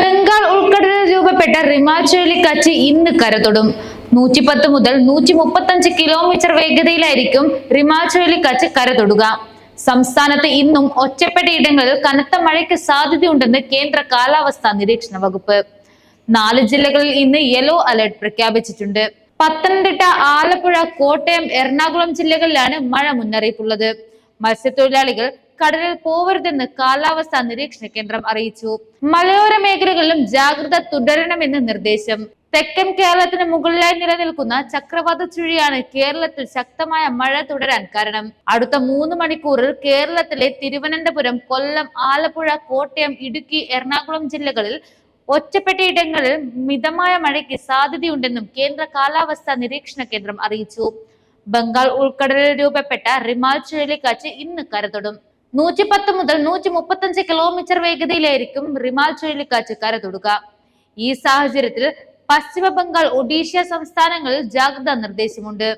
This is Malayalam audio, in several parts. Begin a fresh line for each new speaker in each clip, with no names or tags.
ബംഗാൾ ഉൾക്കടലിൽ രൂപപ്പെട്ട റിമാ ചുഴലിക്കാറ്റ് ഇന്ന് കരതൊടും നൂറ്റിപ്പത്ത് മുതൽ നൂറ്റി മുപ്പത്തഞ്ച് കിലോമീറ്റർ വേഗതയിലായിരിക്കും റിമാ ചുഴലിക്കാറ്റ് കരതൊടുക സംസ്ഥാനത്ത് ഇന്നും ഒറ്റപ്പെട്ടയിടങ്ങളിൽ കനത്ത മഴയ്ക്ക് സാധ്യതയുണ്ടെന്ന് കേന്ദ്ര കാലാവസ്ഥാ നിരീക്ഷണ വകുപ്പ് നാല് ജില്ലകളിൽ ഇന്ന് യെല്ലോ അലർട്ട് പ്രഖ്യാപിച്ചിട്ടുണ്ട് പത്തനംതിട്ട ആലപ്പുഴ കോട്ടയം എറണാകുളം ജില്ലകളിലാണ് മഴ മുന്നറിയിപ്പുള്ളത് മത്സ്യത്തൊഴിലാളികൾ കടലിൽ പോവരുതെന്ന് കാലാവസ്ഥാ നിരീക്ഷണ കേന്ദ്രം അറിയിച്ചു മലയോര മേഖലകളിലും ജാഗ്രത തുടരണമെന്ന് നിർദ്ദേശം തെക്കൻ കേരളത്തിന് മുകളിലായി നിലനിൽക്കുന്ന ചക്രവാത ചുഴിയാണ് കേരളത്തിൽ ശക്തമായ മഴ തുടരാൻ കാരണം അടുത്ത മൂന്ന് മണിക്കൂറിൽ കേരളത്തിലെ തിരുവനന്തപുരം കൊല്ലം ആലപ്പുഴ കോട്ടയം ഇടുക്കി എറണാകുളം ജില്ലകളിൽ ഒറ്റപ്പെട്ടയിടങ്ങളിൽ മിതമായ മഴയ്ക്ക് സാധ്യതയുണ്ടെന്നും കേന്ദ്ര കാലാവസ്ഥാ നിരീക്ഷണ കേന്ദ്രം അറിയിച്ചു ബംഗാൾ ഉൾക്കടലിൽ രൂപപ്പെട്ട റിമാൽ ചുഴലിക്കാറ്റ് ഇന്ന് കരതൊടും പത്ത് മുതൽ നൂറ്റി അഞ്ച് കിലോമീറ്റർ വേഗതയിലായിരിക്കും റിമാൽ ചുഴലിക്കാറ്റ് തൊടുക ഈ സാഹചര്യത്തിൽ പശ്ചിമ ബംഗാൾ ഒഡീഷ സംസ്ഥാനങ്ങളിൽ ജാഗ്രതാ നിർദ്ദേശമുണ്ട്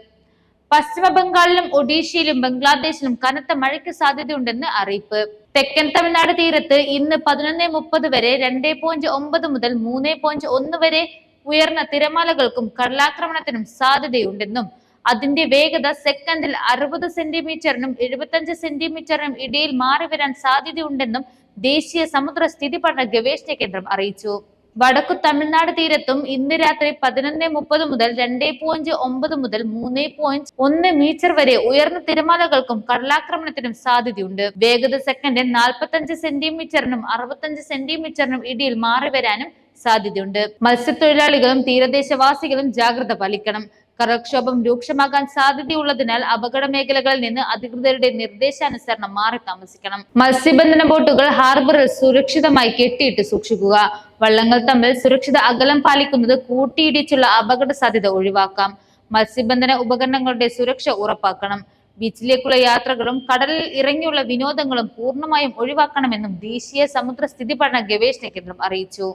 പശ്ചിമ ബംഗാളിലും ഒഡീഷയിലും ബംഗ്ലാദേശിലും കനത്ത മഴയ്ക്ക് സാധ്യതയുണ്ടെന്ന് അറിയിപ്പ് തെക്കൻ തമിഴ്നാട് തീരത്ത് ഇന്ന് പതിനൊന്ന് മുപ്പത് വരെ രണ്ട് പോയിന്റ് ഒമ്പത് മുതൽ മൂന്ന് പോയിന്റ് ഒന്ന് വരെ ഉയർന്ന തിരമാലകൾക്കും കടലാക്രമണത്തിനും സാധ്യതയുണ്ടെന്നും അതിന്റെ വേഗത സെക്കൻഡിൽ അറുപത് സെന്റിമീറ്ററിനും അഞ്ച് സെന്റിമീറ്ററിനും ഇടയിൽ മാറി വരാൻ സാധ്യതയുണ്ടെന്നും ദേശീയ സമുദ്ര സ്ഥിതി പഠന ഗവേഷണ കേന്ദ്രം അറിയിച്ചു വടക്കു തമിഴ്നാട് തീരത്തും ഇന്ന് രാത്രി പതിനൊന്ന് മുപ്പത് മുതൽ രണ്ട് പോയിന്റ് ഒമ്പത് മുതൽ മൂന്ന് പോയിന്റ് ഒന്ന് മീറ്റർ വരെ ഉയർന്ന തിരമാലകൾക്കും കടലാക്രമണത്തിനും സാധ്യതയുണ്ട് വേഗത സെക്കൻഡിൽ അഞ്ച് സെന്റിമീറ്ററിനും അഞ്ച് സെന്റിമീറ്ററിനും ഇടയിൽ മാറി വരാനും സാധ്യതയുണ്ട് മത്സ്യത്തൊഴിലാളികളും തീരദേശവാസികളും ജാഗ്രത പാലിക്കണം കടൽക്ഷോഭം രൂക്ഷമാകാൻ സാധ്യതയുള്ളതിനാൽ അപകട മേഖലകളിൽ നിന്ന് അധികൃതരുടെ നിർദ്ദേശാനുസരണം മാറി താമസിക്കണം മത്സ്യബന്ധന ബോട്ടുകൾ ഹാർബറിൽ സുരക്ഷിതമായി കെട്ടിയിട്ട് സൂക്ഷിക്കുക വള്ളങ്ങൾ തമ്മിൽ സുരക്ഷിത അകലം പാലിക്കുന്നത് കൂട്ടിയിടിച്ചുള്ള അപകട സാധ്യത ഒഴിവാക്കാം മത്സ്യബന്ധന ഉപകരണങ്ങളുടെ സുരക്ഷ ഉറപ്പാക്കണം ബീച്ചിലേക്കുള്ള യാത്രകളും കടലിൽ ഇറങ്ങിയുള്ള വിനോദങ്ങളും പൂർണ്ണമായും ഒഴിവാക്കണമെന്നും ദേശീയ സമുദ്ര സ്ഥിതി പഠന ഗവേഷണ കേന്ദ്രം അറിയിച്ചു